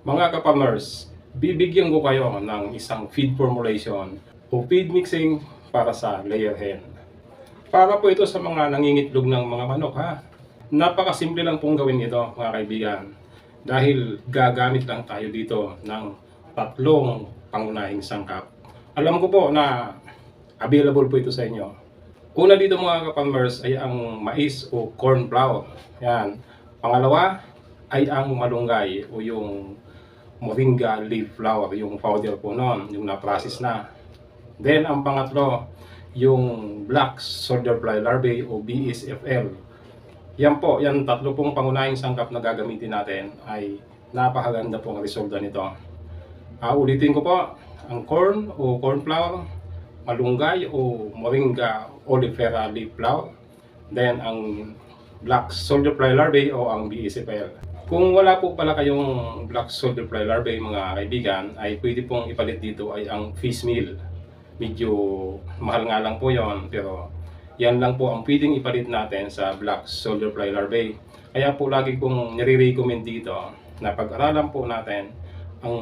Mga kapamers, bibigyan ko kayo ng isang feed formulation o feed mixing para sa layer hen. Para po ito sa mga nangingitlog ng mga manok ha. Napakasimple lang pong gawin ito mga kaibigan. Dahil gagamit lang tayo dito ng tatlong pangunahing sangkap. Alam ko po na available po ito sa inyo. Una dito mga kapalmers ay ang mais o corn flour. Yan. Pangalawa ay ang malunggay o yung moringa leaf flour, yung powder po noon, yung na-process na. Then ang pangatlo, yung black soldier fly larvae o BSFL. Yan po, yan tatlo pong pangunahing sangkap na gagamitin natin ay napakaganda pong resulta nito. Ah, ulitin ko po, ang corn o corn flour, malunggay o moringa oleifera leaf flour, then ang black soldier fly larvae o ang BSFL. Kung wala po pala kayong black soldier fly larvae mga kaibigan, ay pwede pong ipalit dito ay ang fish meal. Medyo mahal nga lang po yon pero yan lang po ang pwedeng ipalit natin sa black soldier fly larvae. Kaya po lagi kong nire-recommend dito na pag-aralan po natin ang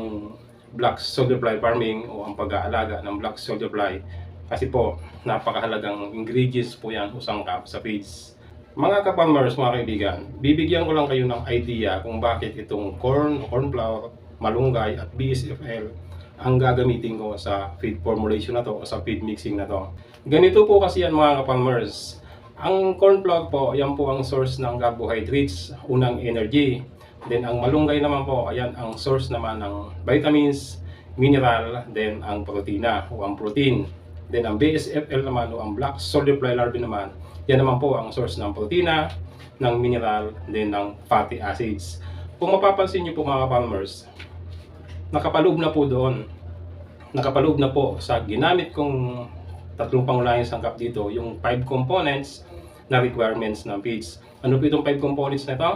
black soldier fly farming o ang pag-aalaga ng black soldier fly kasi po napakahalagang ingredients po yan o sangkap sa feeds. Mga kapalmers, mga kaibigan, bibigyan ko lang kayo ng idea kung bakit itong corn, corn flour, malunggay at BSFL ang gagamitin ko sa feed formulation na to o sa feed mixing na to. Ganito po kasi yan mga kapalmers. Ang corn flour po, yan po ang source ng carbohydrates, unang energy. Then ang malunggay naman po, ayan ang source naman ng vitamins, mineral, then ang protina o ang protein. Then ang BSFL naman o ang black soldier fly larvae naman, yan naman po ang source ng protina, ng mineral, then ng fatty acids. Kung mapapansin niyo po mga farmers, nakapaloob na po doon. Nakapaloob na po sa ginamit kong tatlong pangunahing sangkap dito, yung five components na requirements ng feeds. Ano po itong five components na ito?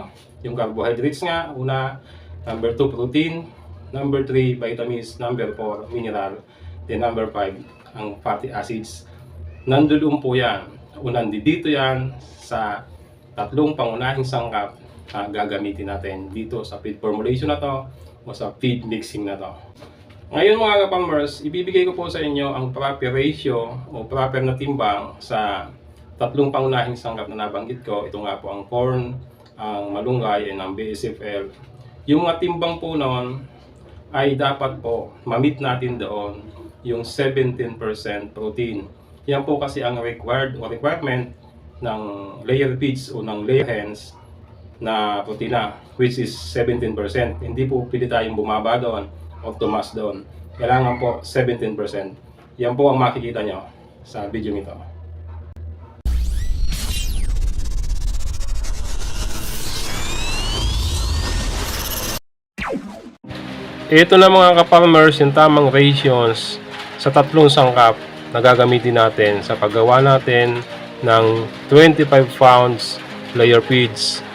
Yung carbohydrates nga, una, number 2 protein, number 3 vitamins, number 4 mineral, then number 5 ang fatty acids. Nandun po yan. Unang dito yan sa tatlong pangunahing sangkap na gagamitin natin dito sa feed formulation na to o sa feed mixing na to. Ngayon mga kapalmers, ibibigay ko po sa inyo ang proper ratio o proper na timbang sa tatlong pangunahing sangkap na nabanggit ko. Ito nga po ang corn, ang malunggay, and ang BSFL. Yung mga timbang po noon ay dapat po mamit natin doon yung 17% protein. Yan po kasi ang required o requirement ng layer feeds o ng layer hens na protina which is 17%. Hindi po pili tayong bumaba doon o tumas doon. Kailangan po 17%. Yan po ang makikita nyo sa video nito. Ito na mga kapalmers yung tamang ratios sa tatlong sangkap na gagamitin natin sa paggawa natin ng 25 pounds layer feeds